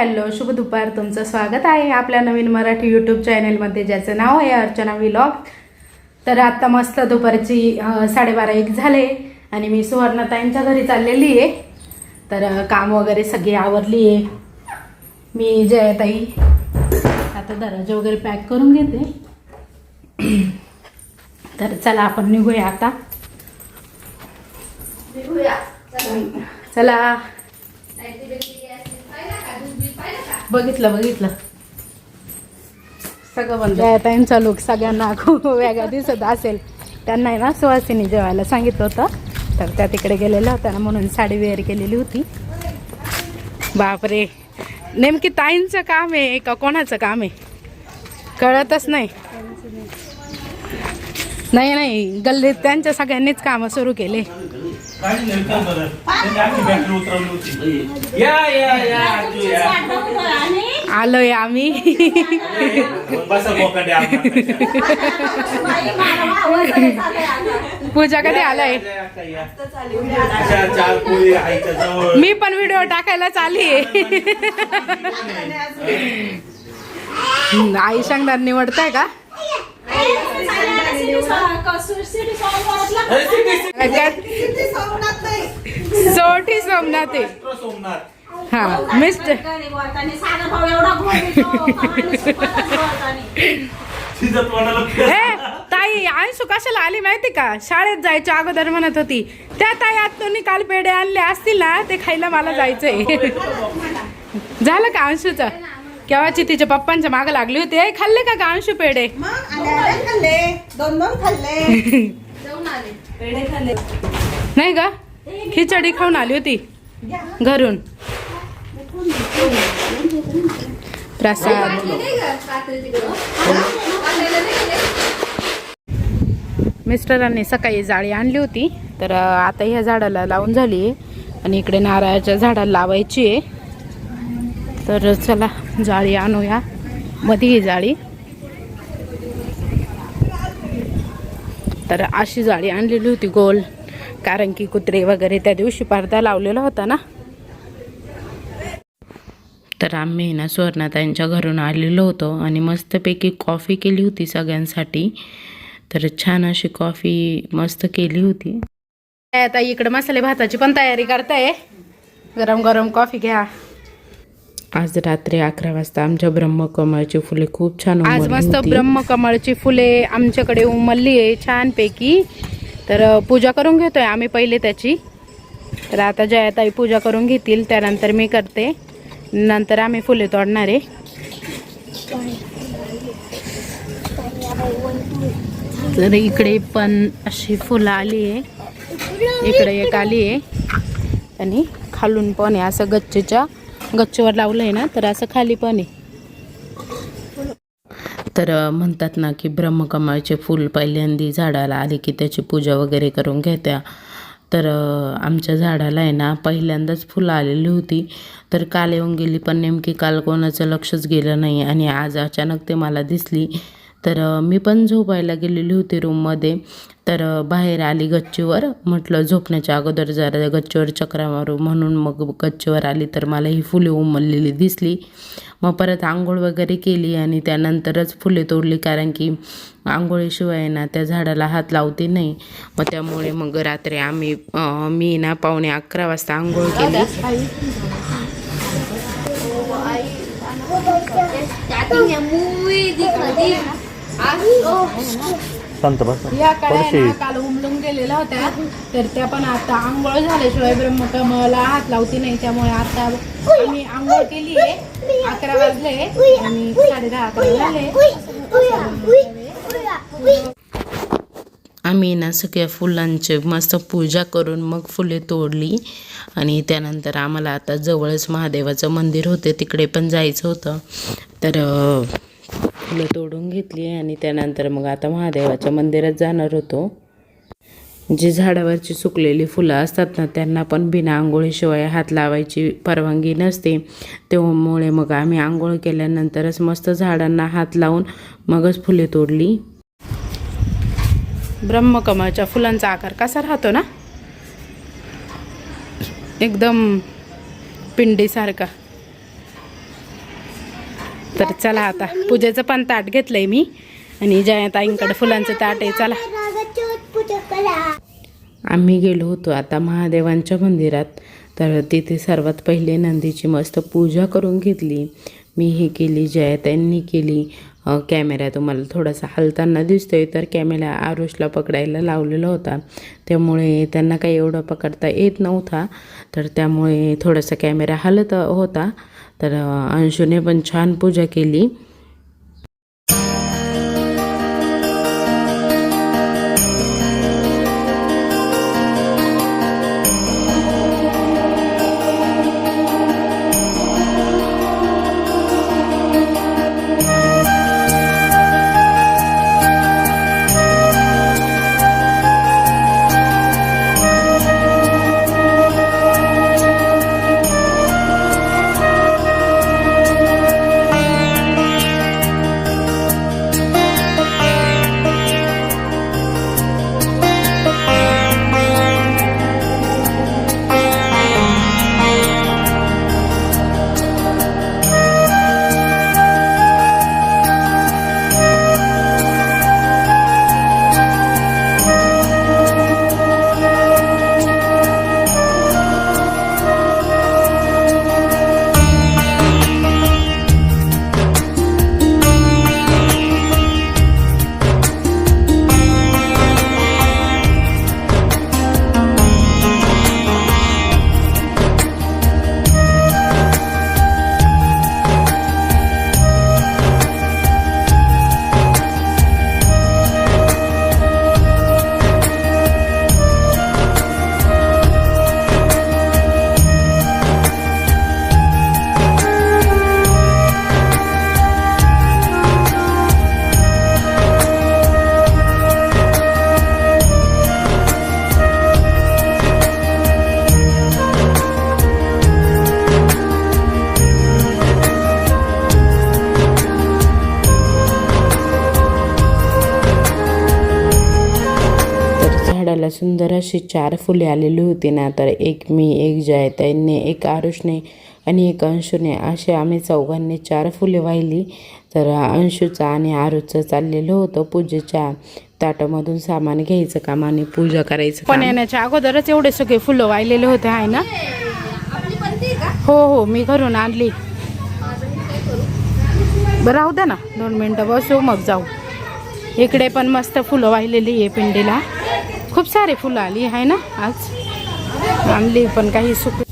Hello शुभ दुपार. तुमचं स्वागत आहे आपल्या नवीन मराठी यूट्यूब चॅनेलमध्ये ज्याचं नाव आहे अर्चना व्लॉग तर आत्ता मस्त दुपारची साडेबारा एक झाले आणि मी सुवर्णताईंच्या घरी चाललेली आहे. तर काम वगैरे सगळी आवरली आहे. मी जयताई आता दरवाजे वगैरे पॅक करून घेते. तर चला आपण निघूया आता. चला. बघितलं बघितलं. सगळं बंद टाईमचा लुक सगळ्यांना खूप वेगळा दिसत असेल त्यांना ना सुवासिनी जेवायला सांगितलं होतं. तर त्या तिकडे गेलेल्या होत्या ना म्हणून साडी वेअर केलेली होती. बापरे! नेमकी ताईंचं काम आहे का कोणाचं काम आहे? कळतच नाही. नाही नाही गल्लीत त्यांच्या सगळ्यांनीच कामं सुरू केले. आलोय आम्ही बसा बोकाडे आपल्या. पूजा कधी आलाय मी पण व्हिडिओ टाकायला चालली आई सांगणार निवडताय का सोठी सोमनाथ हा मिस्टर. ताई अंशू कशाला आली माहिती का? शाळेत जायच्या अगोदर म्हणत होती त्या ताई आत्तून काल पेढे आणले असतील ना ते खायला मला जायचंय. झालं का अंशूचं? केव्हाची तिच्या पप्पांच्या मागे लागली होती? "ए, खाल्ले का का अंशू पेढे? खाल्ले. दोन दोन खाल्ले. पेढे खाल्ले. नाही का खिचडी खाऊन आली होती. घरून. प्रसाद. मिस्टरांनी सकाळी जाळी आणली होती. तर आता ह्या झाडाला लावून झाली आहे. आणि इकडे नारळाच्या झाडाला लावायची आहे. तर चला जाळी आणूया. मध्ये ही जाळी. तर अशी जाळी आणलेली होती गोल. कारण की कुत्रे वगैरे त्या दिवशी पडदा लावलेला होता ना. तर आम्ही ना सुवर्णाताईंच्या घरून आलेलो होतो आणि मस्तपैकी कॉफी केली होती सगळ्यांसाठी. तर छान अशी कॉफी मस्त केली होती. आता इकडं मसाले भाताची पण तयारी करताय. गरम गरम कॉफी घ्या. आज रात्री अकरा वाजता आमच्या ब्रह्मकमळची फुले खूप छान आज मस्त. ब्रह्मकमळची फुले आमच्याकडे उमलली आहे छानपैकी. तर पूजा करून घेतोय आम्ही पहिले त्याची. तर आता जयाताई पूजा करून घेतील त्यानंतर मी करते. नंतर आम्ही फुले तोडणार आहे. तर इकडे पण अशी फुलं आली आहे. इकडे एक आली आहे. आणि खालून पण आहे असं गच्चीच्या. गच्चीवर लावलं आहे ना तर असं खाली पण आहे. तर म्हणतात ना की ब्रह्मकमळचे फूल पहिल्यांदी झाडाला आले की त्याची पूजा वगैरे करून घेत्या. तर आमच्या झाडाला आहे ना पहिल्यांदाच फुलं आलेली होती. तर काल येऊन गेली पण नेमकी काल कोणाचं लक्षच गेलं नाही आणि आज अचानक ते मला दिसली. तर मी पण झोपायला गेलेली होती रूममध्ये. तर बाहेर आली गच्चीवर. म्हटलं झोपण्याच्या अगोदर जरा गच्चीवर चक्रा मारू. म्हणून मग गच्चीवर आली. तर मला ही फुले उमललेली दिसली. मग परत आंघोळ वगैरे केली आणि त्यानंतरच फुले तोडली. कारण की आंघोळीशिवाय ना त्या झाडाला हात लावते नाही. मग त्यामुळे मग रात्री आम्ही मी ना पावणे अकरा वाजता आंघोळ केली. शांत बस. या कळ्या काल उमलून गेलेल्या होत्या. तर त्या पण आता आंघोळ झाल्याशिवाय ब्रह्मकमळला हात लावती नाही. त्यामुळे आता आम्ही आंघोळ केली आहे. अकरा वाजले आणि साडे दहा अकरा झाले. आम्ही ना सगळ्या फुलांची मस्त पूजा करून मग फुले तोडली. आणि त्यानंतर आम्हाला आता जवळच महादेवाचं मंदिर होते. तिकडे पण जायचं होतं. तर फुलं तोडून घेतली आणि त्यानंतर मग आता महादेवाच्या मंदिरात जाणार होतो. जी झाडावरची सुकलेली फुलं असतात ना त्यांना पण बिना आंघोळीशिवाय हात लावायची परवानगी नसते. त्यामुळे मग आम्ही आंघोळ केल्यानंतरच मस्त झाडांना हात लावून मगच फुले तोडली. ब्रह्मकमळच्या फुलांचा आकार कसा राहतो ना? एकदम पिंडीसारखा. तर चला आता. पूजेचं पण ताट घेतलंय मी. आणि जयताईंकडे फुलांचं ताट आहे चला. आम्ही गेलो होतो आता महादेवांच्या मंदिरात. तर तिथे सर्वात पहिले नंदीची मस्त पूजा करून घेतली. मी ही केली जयाताईंनी केली. कॅमेरा तुम्हाला थोडासा हलताना दिसतोय तर कॅमेरा आरुषला पकडायला लावलेला होता. त्यामुळे त्यांना काही एवढं पकडता येत नव्हता. तर त्यामुळे थोडासा कॅमेरा हलत होता. तर अंशूने पण छान पूजा केली. तर सुंदर अशी चार फुले आलेली होती ना तर एक मी एक जयताईने एक आरुषने आणि एक अंशूने असे आम्ही चौघांनी चार फुले वाहिली. तर अंशूचं आणि आरुचं चाललेलं होतं पूजेच्या ताटामधून सामान घ्यायचं काम आणि पूजा करायचं पण येण्याच्या अगोदरच एवढे सगळे फुलं वाहिलेले होते आहे ना? हो हो मी घरून आणली. बरं राहू द्या ना दोन मिनटं बसू मग जाऊ. इकडे पण मस्त फुलं वाहिलेली आहे पिंडीला. खूप सारे फुलं आली आहे ना? आज आणली पण काही सुक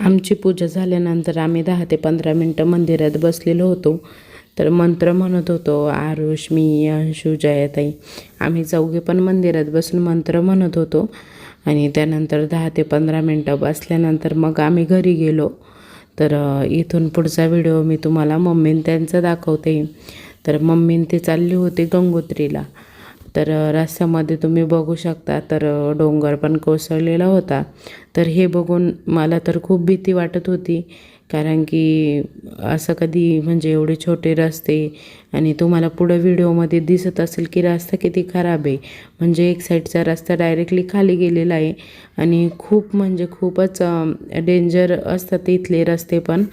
आमची पूजा झाल्यानंतर आम्ही दहा ते पंधरा मिनटं मंदिरात बसलेलो होतो. तर मंत्र म्हणत होतो आरुष मी अंशू जयाताई. आम्ही चौघे पण मंदिरात बसून मंत्र म्हणत होतो. आणि त्यानंतर दहा ते पंधरा मिनटं बसल्यानंतर मग आम्ही घरी गेलो. तर इथून पुढचा व्हिडिओ मी तुम्हाला मम्मीन त्यांचा दाखवते. तर मम्मीन ते चालली होती गंगोत्रीला. तर रस्त्यामध्ये तुम्ही बघू शकता तर डोंगर पण कोसळलेला होता. तर हे बघून मला तर खूप भीती वाटत होती. कारण की असं कधी म्हणजे एवढे छोटे रस्ते आणि तुम्हाला पुढं व्हिडिओमध्ये दिसत असेल की रस्ता किती खराब आहे. म्हणजे एक साईडचा रस्ता डायरेक्टली खाली गेलेला आहे आणि खूप म्हणजे खूपच डेंजर असतात इथले रस्ते पण.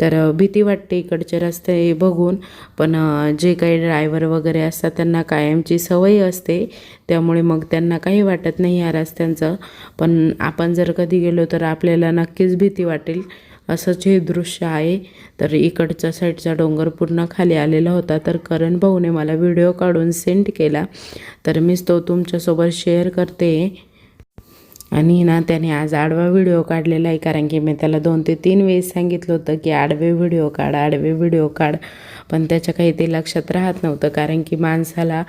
तर भीती वाटते इकडचे रस्ते बघून. पण जे काही ड्रायव्हर वगैरे असतात त्यांना कायमची सवय असते. त्यामुळे मग त्यांना काही वाटत नाही या रस्त्यांचं. पण आपण जर कधी गेलो तर आपल्याला नक्कीच भीती वाटेल. असंच हे दृश्य आहे. तर इकडच्या साईडचा डोंगर पूर्ण खाली आलेला होता. तर करण भाऊने मला व्हिडिओ काढून सेंड केला. तर मीच तो तुमच्यासोबत शेअर करते. आणि ना त्याने आज आडवा व्हिडिओ काढलेला आहे कारण की मी त्याला दोन ते तीन वेळेस सांगितलं होतं की आडवे व्हिडिओ काढ आडवे व्हिडिओ काढ. पण त्याच्या काही ते लक्षात राहत नव्हतं कारण की माणसाला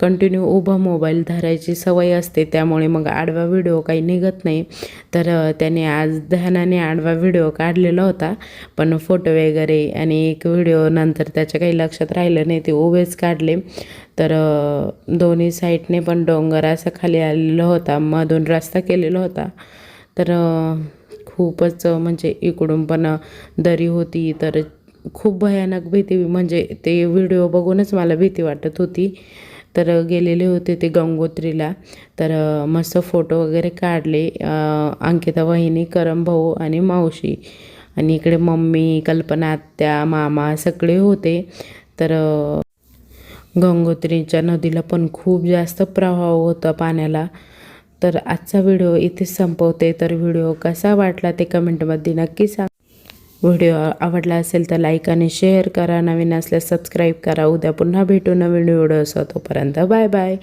कंटिन्यू उभं मोबाईल धरायची सवय असते त्यामुळे मग आडवा व्हिडिओ काही निघत नाही. तर त्याने आज ध्यानाने आडवा व्हिडिओ काढलेला होता पण फोटो वगैरे आणि एक व्हिडिओ नंतर त्याच्या काही लक्षात राहिलं नाही ते उभेच काढले. तर दोन्ही साईडने पण डोंगर असा खाली आलेला होता मधून रस्ता केलेला होता. तर खूपच म्हणजे इकडून पण दरी होती. तर खूप भयानक भीती म्हणजे ते व्हिडिओ बघूनच मला भीती वाटत होती. तर गेलेले होते ते गंगोत्रीला. तर मस्त फोटो वगैरे काढले अंकिता वहिनी करम भाऊ आणि मावशी. आणि इकडे मम्मी कल्पना आत्या मामा सगळे होते. तर गंगोत्रीच्या नदीला पण खूप जास्त प्रवाह होता पाण्याला. तर आजचा व्हिडिओ इथेच संपवते. तर व्हिडिओ कसा वाटला ते कमेंटमध्ये नक्की सांग. व्हिडिओ आवडला असेल तर लाईक आणि शेअर करा. नवीन असल्यास सबस्क्राईब करा. उद्या पुन्हा भेटू नवीन व्हिडिओ असो तोपर्यंत बाय बाय.